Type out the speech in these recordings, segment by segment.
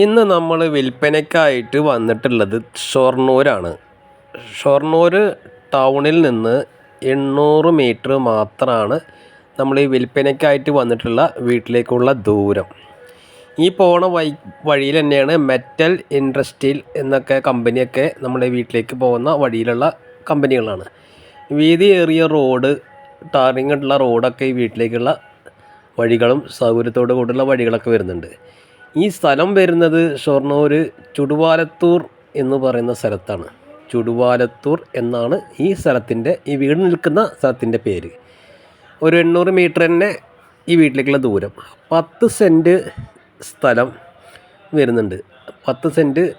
ഇന്ന് നമ്മൾ വിൽപ്പനയ്ക്കായിട്ട് വന്നിട്ടുള്ളത് ഷൊർണൂരാണ്. ഷൊർണൂർ ടൗണിൽ നിന്ന് എണ്ണൂറ് മീറ്റർ മാത്രമാണ് നമ്മൾ ഈ വിൽപ്പനയ്ക്കായിട്ട് വന്നിട്ടുള്ള വീട്ടിലേക്കുള്ള ദൂരം. ഈ പോണ വഴി വഴിയിൽ തന്നെയാണ് മെറ്റൽ ഇൻഡസ്ട്രിയൽ എന്നൊക്കെ കമ്പനിയൊക്കെ നമ്മുടെ വീട്ടിലേക്ക് പോകുന്ന വഴിയിലുള്ള കമ്പനികളാണ്. വീതി ഏറിയ റോഡ് ടാറിങ് ഉള്ള റോഡൊക്കെ ഈ വീട്ടിലേക്കുള്ള വഴികളും സൗകര്യത്തോടു കൂടിയുള്ള വഴികളൊക്കെ വരുന്നുണ്ട്. ഈ സ്ഥലം വരുന്നത് ഷൊർണൂർ ചുടുവാലത്തൂർ എന്ന് പറയുന്ന സ്ഥലത്താണ്. ചുടുവാലത്തൂർ എന്നാണ് ഈ സ്ഥലത്തിന്റെ ഈ വീട് നിൽക്കുന്ന സ്ഥലത്തിന്റെ പേര്. ഒരു എണ്ണൂറ് മീറ്റർ തന്നെ ഈ വീട്ടിലേക്കുള്ള ദൂരം. പത്ത് സെന്റ് സ്ഥലം വരുന്നുണ്ട്. പത്ത് സെന്റ്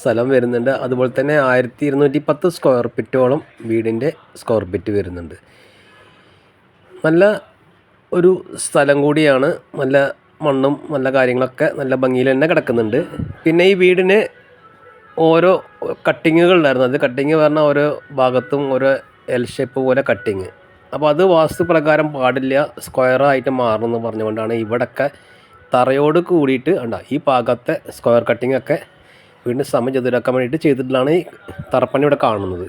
സ്ഥലം വരുന്നുണ്ട്. അതുപോലെ തന്നെ ആയിരത്തി ഇരുന്നൂറ്റി പത്ത് സ്ക്വയർ ഫീറ്റോളം വീടിന്റെ സ്ക്വയർ ഫീറ്റ് വരുന്നുണ്ട്. നല്ല ഒരു സ്ഥലം കൂടിയാണ്. നല്ല മണ്ണും നല്ല കാര്യങ്ങളൊക്കെ നല്ല ഭംഗിയിൽ തന്നെ കിടക്കുന്നുണ്ട്. പിന്നെ ഈ വീടിന് ഓരോ കട്ടിങ്ങുകൾ ഉണ്ടായിരുന്നു. അത് കട്ടിങ് പറഞ്ഞാൽ ഓരോ ഭാഗത്തും ഓരോ എൽ ഷേപ്പ് പോലെ കട്ടിങ് അപ്പോൾ അത് വാസ്തുപ്രകാരം പാടില്ല സ്ക്വയറായിട്ട് മാറണമെന്ന് പറഞ്ഞുകൊണ്ടാണ് ഇവിടൊക്കെ തറയോട് കൂടിയിട്ട് ഉണ്ട ഈ ഭാഗത്തെ സ്ക്വയർ കട്ടിംഗ് ഒക്കെ വീണ്ടും സമചതുരാക്കാൻ വേണ്ടിയിട്ട് ചെയ്തിട്ടാണ് ഈ തറപ്പണി ഇവിടെ കാണുന്നത്.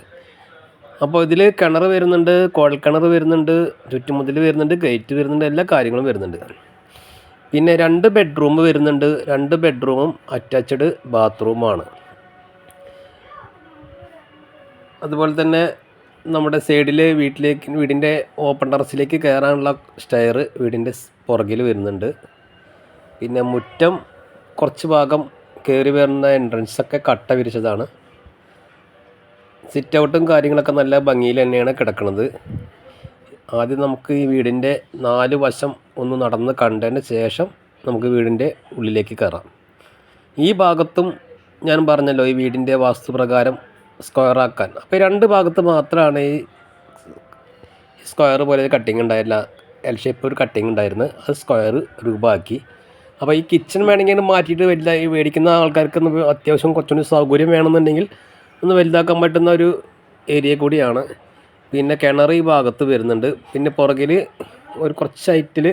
അപ്പോൾ ഇതിൽ കിണർ വരുന്നുണ്ട് കുഴൽക്കിണർ വരുന്നുണ്ട് ചുറ്റുമുതൽ വരുന്നുണ്ട് ഗേറ്റ് വരുന്നുണ്ട് എല്ലാ കാര്യങ്ങളും വരുന്നുണ്ട്. പിന്നെ രണ്ട് ബെഡ്റൂം വരുന്നുണ്ട്. രണ്ട് ബെഡ്റൂമും അറ്റാച്ച്ഡ് ബാത്റൂമാണ് അതുപോലെ തന്നെ നമ്മുടെ സൈഡിൽ വീട്ടിലേക്ക് വീടിന്റെ ഓപ്പൺ ടെറസിലേക്ക് കയറാനുള്ള സ്റ്റെയർ വീടിന്റെ പുറകിൽ വരുന്നുണ്ട്. പിന്നെ മുറ്റം കുറച്ച് ഭാഗം കയറി വരുന്ന എൻട്രൻസൊക്കെ കട്ട വിരിച്ചതാണ്. സിറ്റ് ഔട്ടും കാര്യങ്ങളൊക്കെ നല്ല ഭംഗിയിൽ തന്നെയാണ് കിടക്കുന്നത്. ആദ്യം നമുക്ക് ഈ വീടിന്റെ നാല് വശം ഒന്ന് നടന്ന് കണ്ടതിന് ശേഷം നമുക്ക് വീടിന്റെ ഉള്ളിലേക്ക് കയറാം. ഈ ഭാഗത്തും ഞാൻ പറഞ്ഞല്ലോ ഈ വീടിന്റെ വാസ്തുപ്രകാരം സ്ക്വയർ ആക്കാൻ. അപ്പോൾ രണ്ട് ഭാഗത്ത് മാത്രമാണ് ഈ സ്ക്വയർ പോലെ കട്ടിങ് ഉണ്ടായില്ല എൽ ഷേപ്പ് ഒരു കട്ടിങ് ഉണ്ടായിരുന്നു അത് സ്ക്വയർ രൂപമാക്കി. അപ്പോൾ ഈ കിച്ചൺ വേണമെങ്കിൽ മാറ്റിയിട്ട് വലുത ഈ മേടിക്കുന്ന ആൾക്കാർക്ക് അത്യാവശ്യം കുറച്ചുകൂടി സൗകര്യം വേണമെന്നുണ്ടെങ്കിൽ ഒന്ന് വലുതാക്കാൻ പറ്റുന്ന ഒരു ഏരിയ കൂടിയാണ് പിന്നെ കിണർ ഈ ഭാഗത്ത് വരുന്നുണ്ട്. പിന്നെ പുറകിൽ ഒരു കുറച്ച് ഹൈറ്റിൽ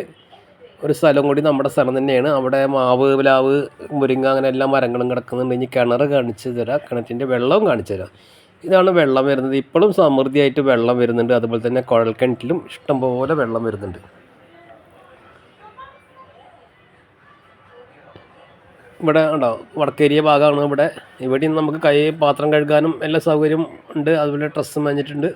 ഒരു സ്ഥലം കൂടി നമ്മുടെ സ്ഥലം തന്നെയാണ്. അവിടെ മാവ് പ്ലാവ് മുരിങ്ങ അങ്ങനെ എല്ലാ മരങ്ങളും കിടക്കുന്നുണ്ട്. ഇനി കിണർ കാണിച്ചു തരാം. കിണറ്റിന്റെ വെള്ളവും കാണിച്ചു തരാം. ഇതാണ് വെള്ളം വരുന്നത്. ഇപ്പോഴും സമൃദ്ധിയായിട്ട് വെള്ളം വരുന്നുണ്ട്. അതുപോലെ തന്നെ കുഴൽക്കിണറ്റിലും ഇഷ്ടംപോലെ വെള്ളം വരുന്നുണ്ട്. ഇവിടെ ഉണ്ടോ? വടക്കേരിയ ഭാഗമാണ് ഇവിടെ. ഇവിടെയും നമുക്ക് കൈ പാത്രം കഴുകാനും എല്ലാ സൗകര്യം ഉണ്ട്. അതുപോലെ ഡ്രസ്സ് മഞ്ഞിട്ടുണ്ട്.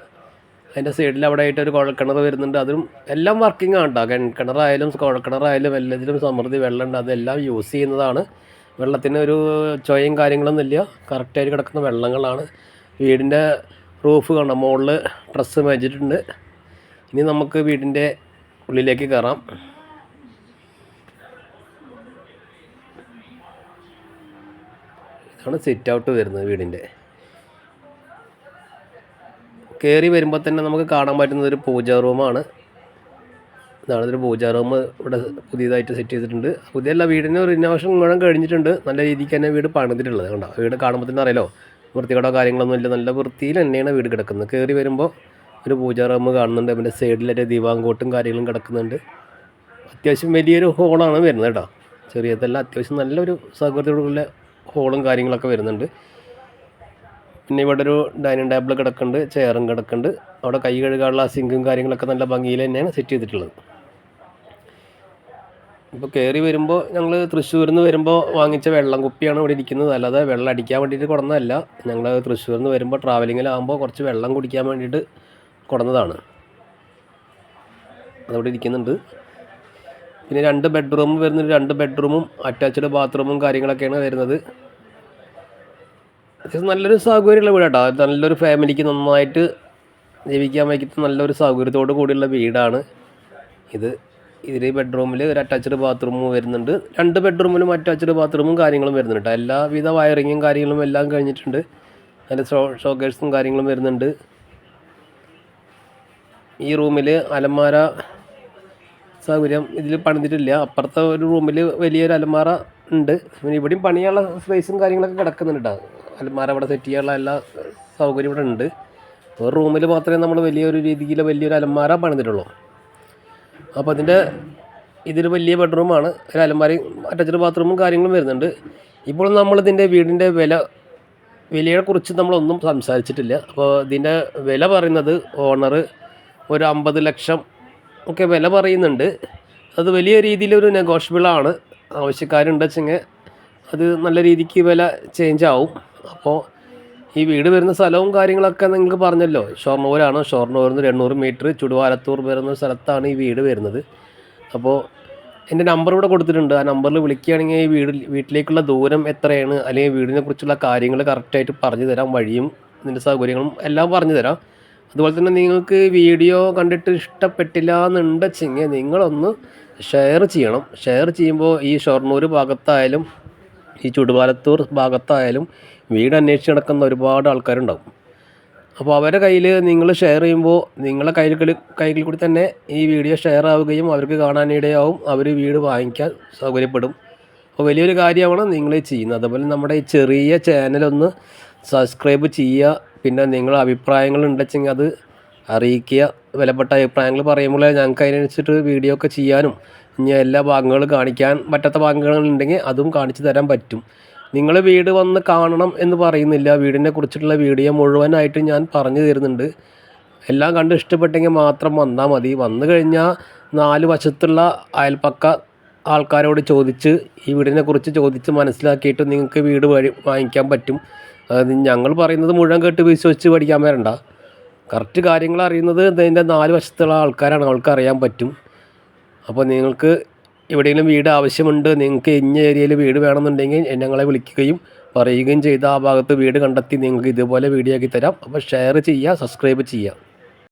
അതിന്റെ സൈഡിൽ അവിടെ ആയിട്ട് ഒരു കുഴൽക്കിണർ വരുന്നുണ്ട്. അതും എല്ലാം വർക്കിംഗ് ആണ് കേട്ടോ കിണറായാലും കുഴൽക്കിണറായാലും എല്ലാത്തിലും സമൃദ്ധി വെള്ളമുണ്ട്. അതെല്ലാം യൂസ് ചെയ്യുന്നതാണ്. വെള്ളത്തിന് ഒരു ചൊയയും കാര്യങ്ങളൊന്നും ഇല്ല. കറക്റ്റായിട്ട് കിടക്കുന്ന വെള്ളങ്ങളാണ്. വീടിന്റെ റൂഫ് കാണാം. മുകളിൽ ഡ്രസ്സ് മേച്ചിട്ടുണ്ട് ഇനി നമുക്ക് വീടിന്റെ ഉള്ളിലേക്ക് കയറാം ഇതാണ് സിറ്റ് ഔട്ട് വരുന്നത് വീടിന്റെ. കയറി വരുമ്പോൾ തന്നെ നമുക്ക് കാണാൻ പറ്റുന്നത് ഒരു പൂജാ റൂമാണ് ഇതാണ് ഒരു പൂജാ റൂം ഇവിടെ പുതിയതായിട്ട് സെറ്റ് ചെയ്തിട്ടുണ്ട്. പുതിയല്ല വീടിന് റിനോവേഷൻ മുഴുവൻ കഴിഞ്ഞിട്ടുണ്ട്. നല്ല രീതിക്ക് തന്നെ വീട് പണിതിട്ടുള്ളത് കണ്ടോ? വീട് കാണുമ്പോൾ തന്നെ അറിയാലോ വൃത്തികടോ കാര്യങ്ങളൊന്നും ഇല്ല. നല്ല വൃത്തിയിൽ തന്നെയാണ് വീട് കിടക്കുന്നത്. കയറി വരുമ്പോൾ ഒരു പൂജാ റൂം കാണുന്നുണ്ട്. പിന്നെ സൈഡിലൊരു ദിവാങ്കോട്ടും കാര്യങ്ങളും കിടക്കുന്നുണ്ട്. അത്യാവശ്യം വലിയൊരു ഹോളാണ് വരുന്നത് കേട്ടോ. ചെറിയതല്ല അത്യാവശ്യം നല്ലൊരു സൗകര്യത്തോടുള്ള ഹോളും കാര്യങ്ങളൊക്കെ വരുന്നുണ്ട്. പിന്നെ ഇവിടെ ഒരു ഡൈനിങ് ടേബിൾ കിടക്കുന്നുണ്ട് ചെയറും കിടക്കുന്നുണ്ട്. അവിടെ കൈ കഴുകാനുള്ള സിങ്കും കാര്യങ്ങളൊക്കെ നല്ല ഭംഗിയിൽ തന്നെയാണ് സെറ്റ് ചെയ്തിട്ടുള്ളത്. ഇപ്പോൾ കയറി വരുമ്പോൾ ഞങ്ങൾ തൃശ്ശൂരിൽ നിന്ന് വരുമ്പോൾ വാങ്ങിച്ച വെള്ളം കുപ്പിയാണ് ഇവിടെ ഇരിക്കുന്നത്. അല്ലാതെ വെള്ളം അടിക്കാൻ വേണ്ടിയിട്ട് കൊടുന്നതല്ല. ഞങ്ങൾ തൃശ്ശൂരിൽ നിന്ന് വരുമ്പോൾ ട്രാവലിങ്ങിലാകുമ്പോൾ കുറച്ച് വെള്ളം കുടിക്കാൻ വേണ്ടിയിട്ട് കൊടുന്നതാണ്. അതവിടെ ഇരിക്കുന്നുണ്ട്. പിന്നെ രണ്ട് ബെഡ്റൂം വരുന്നത് രണ്ട് ബെഡ്റൂമും അറ്റാച്ച്ഡ് ബാത്റൂമും കാര്യങ്ങളൊക്കെയാണ് വരുന്നത്. അത്യാവശ്യം നല്ലൊരു സൗകര്യമുള്ള വീടാട്ടോ. നല്ലൊരു ഫാമിലിക്ക് നന്നായിട്ട് ജീവിക്കാൻ വയ്ക്കുന്ന നല്ലൊരു സൗകര്യത്തോട് കൂടിയുള്ള വീടാണ് ഇത്. ഇതിൽ ബെഡ്റൂമിൽ ഒരു അറ്റാച്ച്ഡ് ബാത്റൂം വരുന്നുണ്ട്. രണ്ട് ബെഡ്റൂമിലും അറ്റാച്ച്ഡ് ബാത്റൂമും കാര്യങ്ങളും വരുന്നുണ്ട് എല്ലാവിധ വയറിങ്ങും കാര്യങ്ങളും എല്ലാം കഴിഞ്ഞിട്ടുണ്ട്. അതിന്റെ ഷോ ഷോക്കേഴ്സും കാര്യങ്ങളും വരുന്നുണ്ട്. ഈ റൂമിൽ അലമാര സൗകര്യം ഇതിൽ പണിതിട്ടില്ല. അപ്പുറത്തെ ഒരു റൂമിൽ വലിയൊരു അലമാര ഉണ്ട്. പിന്നെ ഇവിടെയും പണിയുള്ള സ്പേസും കാര്യങ്ങളൊക്കെ കിടക്കുന്നുണ്ട് കേട്ടോ അലമാര അവിടെ സെറ്റ് ചെയ്യാനുള്ള എല്ലാ സൗകര്യം ഇവിടെ ഉണ്ട്. ഒരു റൂമിൽ മാത്രമേ നമ്മൾ വലിയൊരു രീതിയിൽ വലിയൊരു അലമാര പണിതിട്ടുള്ളൂ. അപ്പോൾ അതിന്റെ ഇതൊരു വലിയ ബെഡ്റൂമാണ് ഒരു അലമാരയും അറ്റാച്ച്ഡ് ബാത്റൂമും കാര്യങ്ങളും വരുന്നുണ്ട്. ഇപ്പോൾ നമ്മളിതിന്റെ വീടിന്റെ വില വിലയെക്കുറിച്ച് നമ്മളൊന്നും സംസാരിച്ചിട്ടില്ല. അപ്പോൾ ഇതിന്റെ വില പറയുന്നത് ഓണർ ഒരു അമ്പത് ലക്ഷം ഒക്കെ വില പറയുന്നുണ്ട്. അത് വലിയ രീതിയിലൊരു നെഗോഷ്യബിളാണ് ആവശ്യക്കാരുണ്ടെച്ചെങ്കിൽ അത് നല്ല രീതിക്ക് വില ചേഞ്ച് ആവും. അപ്പോൾ ഈ വീട് വരുന്ന സ്ഥലവും കാര്യങ്ങളൊക്കെ നിങ്ങൾക്ക് പറഞ്ഞല്ലോ. ഷൊർണൂരാണ്? ഷൊർണൂരിൽ നിന്ന് എണ്ണൂറ് മീറ്റർ ചുടുവാലത്തൂർ വരുന്ന സ്ഥലത്താണ് ഈ വീട് വരുന്നത്. അപ്പോൾ എന്റെ നമ്പർ ഇവിടെ കൊടുത്തിട്ടുണ്ട്. ആ നമ്പറിൽ വിളിക്കുകയാണെങ്കിൽ ഈ വീട് വീട്ടിലേക്കുള്ള ദൂരം എത്രയാണ്? അല്ലെങ്കിൽ വീടിനെ കുറിച്ചുള്ള കാര്യങ്ങൾ കറക്റ്റായിട്ട് പറഞ്ഞു തരാം വഴിയും ഇതിന്റെ സൗകര്യങ്ങളും എല്ലാം പറഞ്ഞു തരാം. അതുപോലെ തന്നെ നിങ്ങൾക്ക് വീഡിയോ കണ്ടിട്ട് ഇഷ്ടപ്പെട്ടില്ല എന്നുണ്ടെച്ചെങ്കിൽ നിങ്ങളൊന്ന് ഷെയർ ചെയ്യണം. ഷെയർ ചെയ്യുമ്പോൾ ഈ ഷൊർണൂർ ഭാഗത്തായാലും ഈ ചുടുപാലത്തൂർ ഭാഗത്തായാലും വീട് അന്വേഷിച്ച് നടക്കുന്ന ഒരുപാട് ആൾക്കാരുണ്ടാവും. അപ്പോൾ അവരുടെ കയ്യിൽ നിങ്ങൾ ഷെയർ ചെയ്യുമ്പോൾ നിങ്ങളെ കയ്യിൽ കയ്യിൽ കൂടി തന്നെ ഈ വീഡിയോ ഷെയർ ആവുകയും അവർക്ക് കാണാനിടയാവും. അവർ വീട് വാങ്ങിക്കാൻ സൗകര്യപ്പെടും. അപ്പോൾ വലിയൊരു കാര്യമാണ് നിങ്ങൾ ചെയ്യുന്നത്. അതുപോലെ നമ്മുടെ ഈ ചെറിയ ചാനലൊന്ന് സബ്സ്ക്രൈബ് ചെയ്യുക. പിന്നെ നിങ്ങൾ അഭിപ്രായങ്ങൾ ഉണ്ടെച്ചെങ്കിൽ അത് അറിയിക്കുക. വിലപ്പെട്ട അഭിപ്രായങ്ങൾ പറയുമ്പോൾ ഞങ്ങൾക്ക് അതിനനുസരിച്ചിട്ട് വീഡിയോ ഒക്കെ ചെയ്യാനും ഇനി എല്ലാ ഭാഗങ്ങളും കാണിക്കാൻ പറ്റാത്ത ഭാഗങ്ങളുണ്ടെങ്കിൽ അതും കാണിച്ചു തരാൻ പറ്റും. നിങ്ങൾ വീട് വന്ന് കാണണം എന്ന് പറയുന്നില്ല. വീടിനെ കുറിച്ചിട്ടുള്ള വീഡിയോ മുഴുവനായിട്ട് ഞാൻ പറഞ്ഞു തരുന്നുണ്ട്. എല്ലാം കണ്ട് ഇഷ്ടപ്പെട്ടെങ്കിൽ മാത്രം വന്നാൽ മതി. വന്നു കഴിഞ്ഞാൽ നാല് വശത്തുള്ള അയൽപ്പക്ക ആൾക്കാരോട് ചോദിച്ച് ഈ വീടിനെ കുറിച്ച് ചോദിച്ച് മനസ്സിലാക്കിയിട്ട് നിങ്ങൾക്ക് വീട് വഴി വാങ്ങിക്കാൻ പറ്റും. അത് ഞങ്ങൾ പറയുന്നത് മുഴുവൻ കേട്ട് വിശ്വസിച്ച് പഠിക്കാൻ വരണ്ട. കറക്റ്റ് കാര്യങ്ങൾ അറിയുന്നത് ഇതിന്റെ നാല് വശത്തുള്ള ആൾക്കാരാണ്. അവൾക്ക് അറിയാൻ പറ്റും. അപ്പോൾ നിങ്ങൾക്ക് എവിടെയെങ്കിലും വീട് ആവശ്യമുണ്ട് നിങ്ങൾക്ക് ഇന്ന ഏരിയയിൽ വീട് വേണമെന്നുണ്ടെങ്കിൽ ഞങ്ങളെ വിളിക്കുകയും പറയുകയും ചെയ്ത് ആ ഭാഗത്ത് വീട് കണ്ടെത്തി നിങ്ങൾക്ക് ഇതുപോലെ വീഡിയോ ആക്കി തരാം. അപ്പോൾ ഷെയർ ചെയ്യുക സബ്സ്ക്രൈബ് ചെയ്യുക.